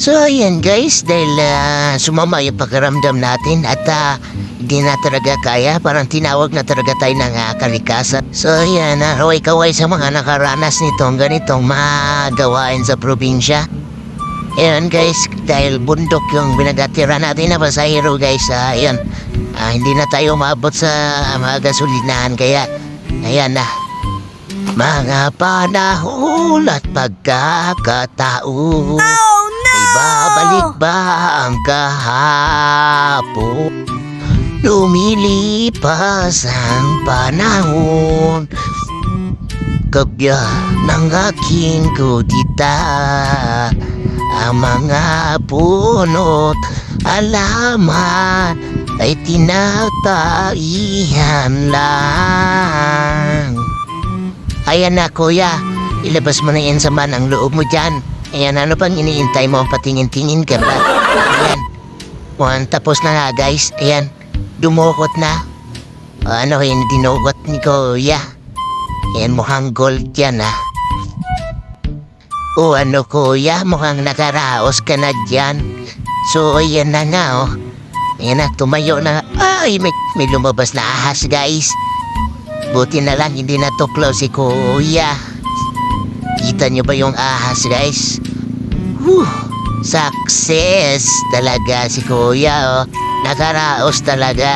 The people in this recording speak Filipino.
So ayan guys, dahil ah, sumama yung pakiramdam natin at ah, hindi na talaga kaya, parang tinawag na talaga tayo ng uh, kalikasan. So ayan, uh, kaway-kaway sa mga nakaranas nitong ganitong magawain sa probinsya. Ayan guys, dahil bundok yung binagatira natin na pasahero guys, ah, ayan, ah, hindi na tayo maabot sa mga gasolinahan kaya, ayan na. Mga panahon at pagkakataon Oh ba ang kahapon? Lumilipas ang panahon Kagya ng aking kudita Ang mga punot alaman Ay tinataihan lang Ayan na kuya, ilabas mo na yan sa man ang loob mo dyan. Ayan, ano pang iniintay mo? Patingin-tingin ka ba? Ayan. Mukhang tapos na nga guys. Ayan, dumukot na. Ano yung dinugot ni kuya? Ayan, mukhang gold yan ha. O ano kuya, mukhang nakaraos ka na dyan. So, ayan na nga oh. Ayan na, tumayo na. Ay, may, may lumabas na ahas guys. Buti na lang hindi natuklaw si Kuya. Kita niyo ba yung ahas, guys? Whew! Success talaga si Kuya, oh. Nakaraos talaga.